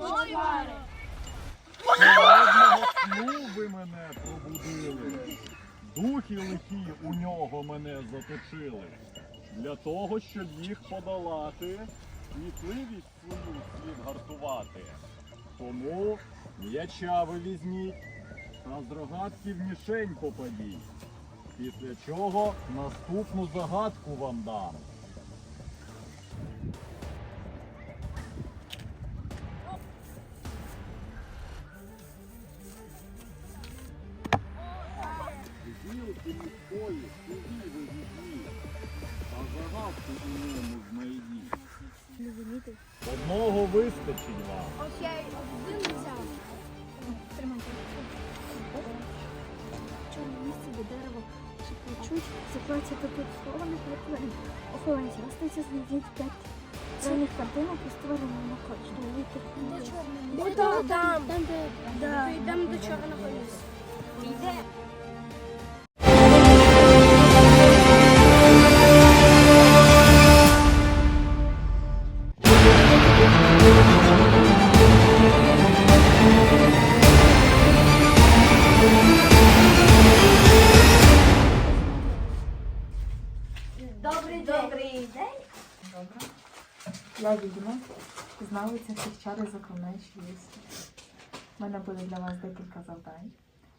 Боливари! Холодного ви мене пробудили. Духи лихі у нього мене заточили. Для того, щоб їх подолати, смітливість свою слід гартувати. Тому м'яча ви візьміть та з рогатків мішень попадіть. Після чого наступну загадку вам дам. Гілки міської, сиві ви візьміть, а загадку у ньому знайдіть. Одного вистачить вам. Ось я один взяв. Тримайте. Чорне місце, де дерево шепочуть, ситуація тут схованих тварин. Охоронці, остається знайдіть п'ять реальних картинок і створено на кожну. Де чорне? Там, там, там, де йдемо до чорного лісу. Йде. Добрий Я відьма, знавиця всіх чар і заклинаючих лісу. У мене буде для вас декілька завдань.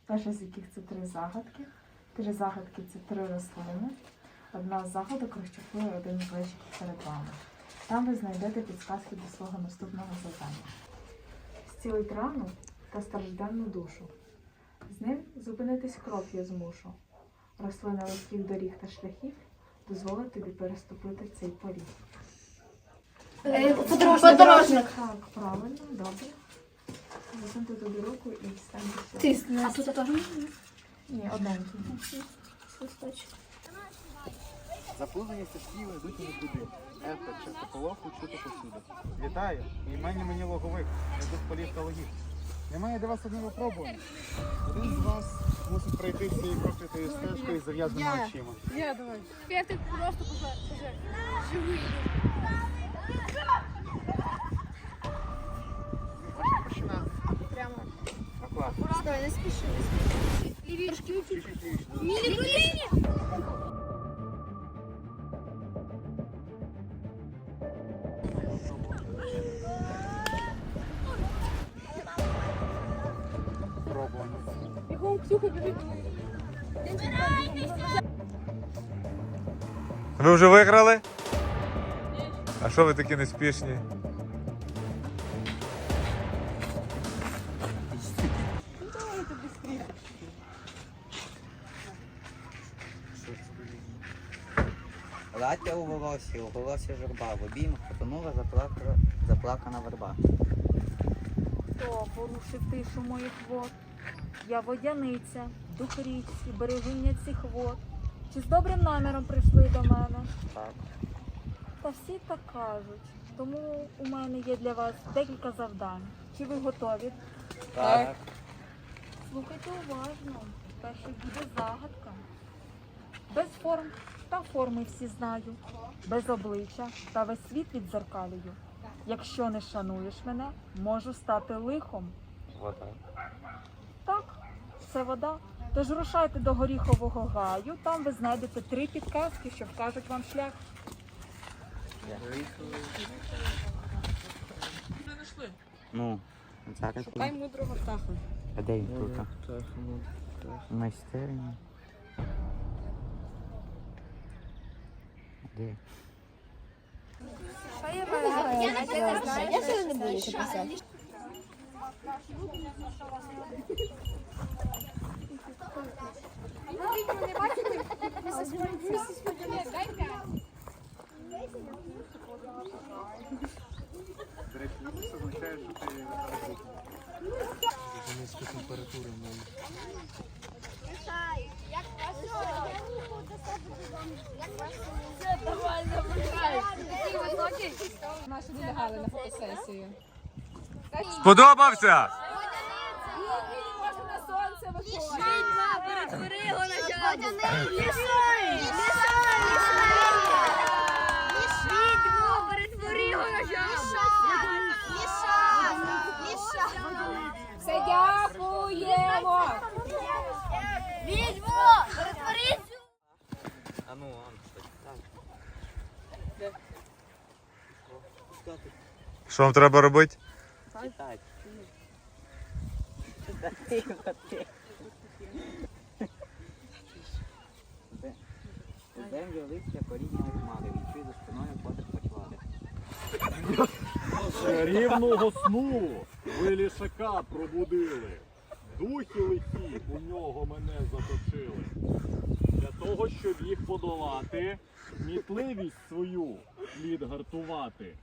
Перша з яких це три загадки. Три загадки це три рослини. Одна з загадок розчахує один з перед вами. Там ви знайдете підсказки до свого наступного завдання. Зцілить рану та стражденну душу. З ним зупинитись кров я змушу. Рослина легких доріг та шляхів дозволить тобі переступити цей поріг. Подорожник. Подорожник. Так, правильно, добре. Засуньте туди руку і встаньте. Тисне. А тут теж Ні, одненький. Заплутані стежки ведуть у нікуди. Ехо, чисто полоху, чути посуди. Вітаю, імені мені логових, не тут полів та логів. Немає для вас одного випробування. Один з вас мусить пройти цією проклятою стежкою з зав'язаними очима. Я давай. Я так просто пожар. Живий. Не спіши, не спіши. Лівішки. Бігом, Ксюха, біжи. Ви вже виграли? А що ви такі неспішні? Лаття у волосі, у волосі журба, в обіймах потонула заплакана, заплакана верба. Хто порушив тишу моїх вод? Я водяниця, дух річці, берегиня цих вод. Чи з добрим наміром прийшли до мене? Так. Та всі так кажуть. Тому у мене є для вас декілька завдань. Чи ви готові? Так. Слухайте уважно. Перше буде загадка. Без форм та форми всі знаю, без обличчя та весь світ відзеркалюю. Якщо не шануєш мене, можу стати лихом. Вода. Так, це вода. Тож рушайте до горіхового гаю, там ви знайдете три підказки, що вкажуть вам шлях. Ну, зараз. Шукай мудрого птаха. А де він тут? Майстерня. Де? Я ще не боюся писати. До Наша вилягали на фотосесію. Сподобався! Перетвори його на Перетвори його на Все дякуємо! Відьмо! Перетвори! Ану, ану. Що вам треба робити? Читати. Землю листя коріння обмари, відчуй за спиною котик почвари. Рівного сну ви лішака пробудили. Духи лихі у нього мене заточили. Для того, щоб їх подолати, мітливість свою слід гартувати.